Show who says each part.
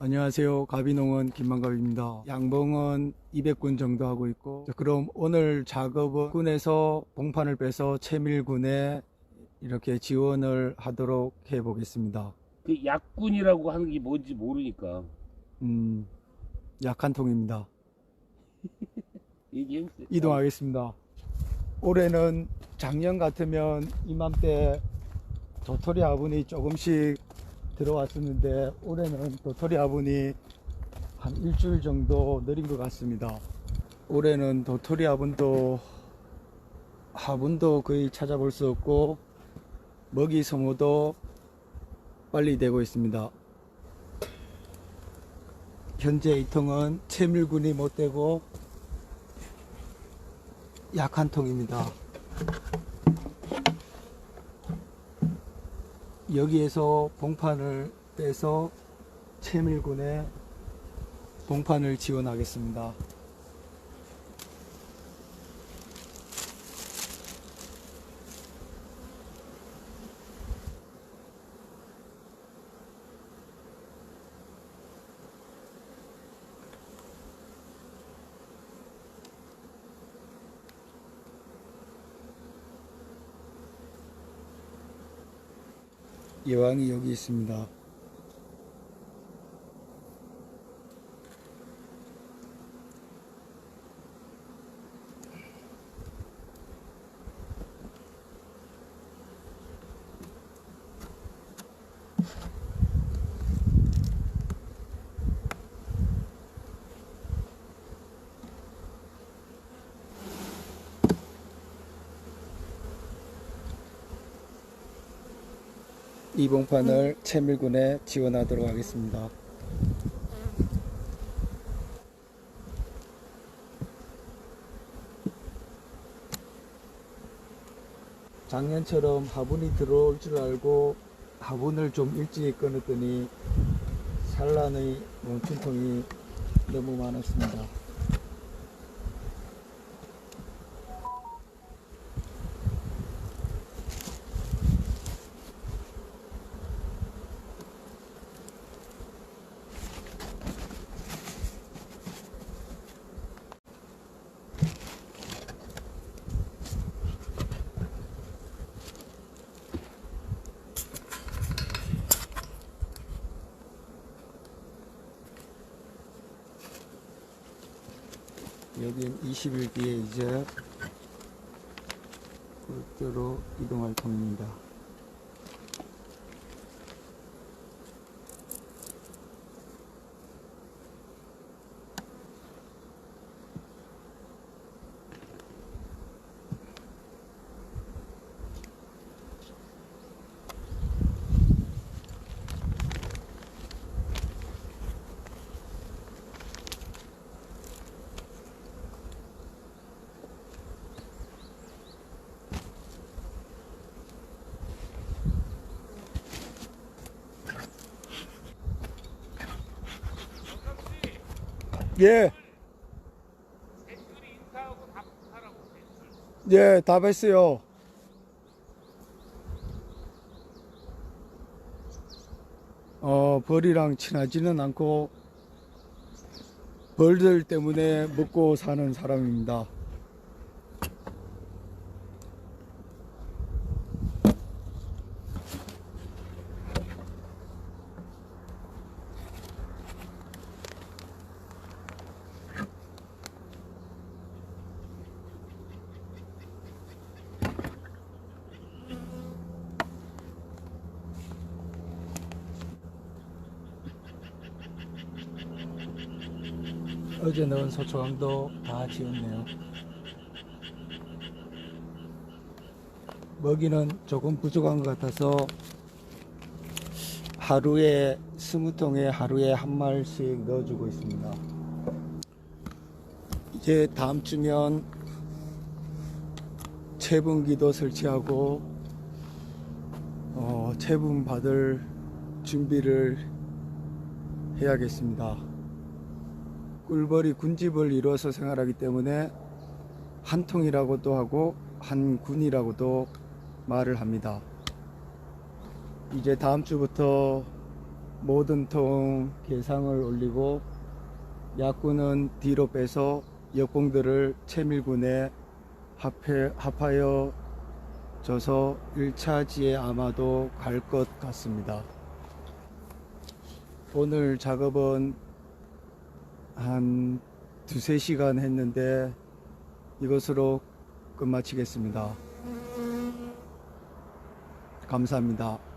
Speaker 1: 안녕하세요. 가비농원 김만갑입니다. 양봉은 200군 정도 하고 있고, 자, 그럼 오늘 작업은 군에서 봉판을 빼서 채밀군에 이렇게 지원을 하도록 해 보겠습니다.
Speaker 2: 그 약군이라고 하는 게 뭔지 모르니까
Speaker 1: 음, 약한 통입니다. 이동하겠습니다. 올해는 작년 같으면 이맘때 도토리 화분이 조금씩 들어왔었는데 올해는 도토리 화분이 한 일주일 정도 느린 것 같습니다. 올해는 도토리 화분도 화분도 거의 찾아볼 수 없고 먹이 소모도 빨리 되고 있습니다. 현재 이 통은 채밀군이 못 되고 약한 통입니다. 여기에서 봉판을 빼서 채밀군에 봉판을 지원하겠습니다. 여왕이 여기 있습니다. 이 봉판을 채밀군에 지원하도록 하겠습니다. 작년처럼 화분이 들어올 줄 알고 화분을 좀 일찍 끊었더니 산란의 멈춤통이 너무 많았습니다. 20일 뒤에 이제 그대로 이동할 통입니다. 예. 예, 다 뵀어요. 어, 벌이랑 친하지는 않고 벌들 때문에 먹고 사는 사람입니다. 어제 넣은 소초강도 다 지웠네요. 먹이는 조금 부족한 것 같아서 하루에 스무 통에 하루에 한 마리씩 넣어주고 있습니다. 이제 다음 주면 채분기도 설치하고 어, 채분 받을 준비를 해야겠습니다. 꿀벌이 군집을 이루어서 생활하기 때문에 한 통이라고도 하고 한 군이라고도 말을 합니다. 이제 다음 주부터 모든 통 개상을 올리고 약군은 뒤로 빼서 역공들을 채밀군에 합해, 합하여 져서 1차지에 아마도 갈 것 같습니다. 오늘 작업은 한 두세 시간 했는데 이것으로 끝마치겠습니다. 감사합니다.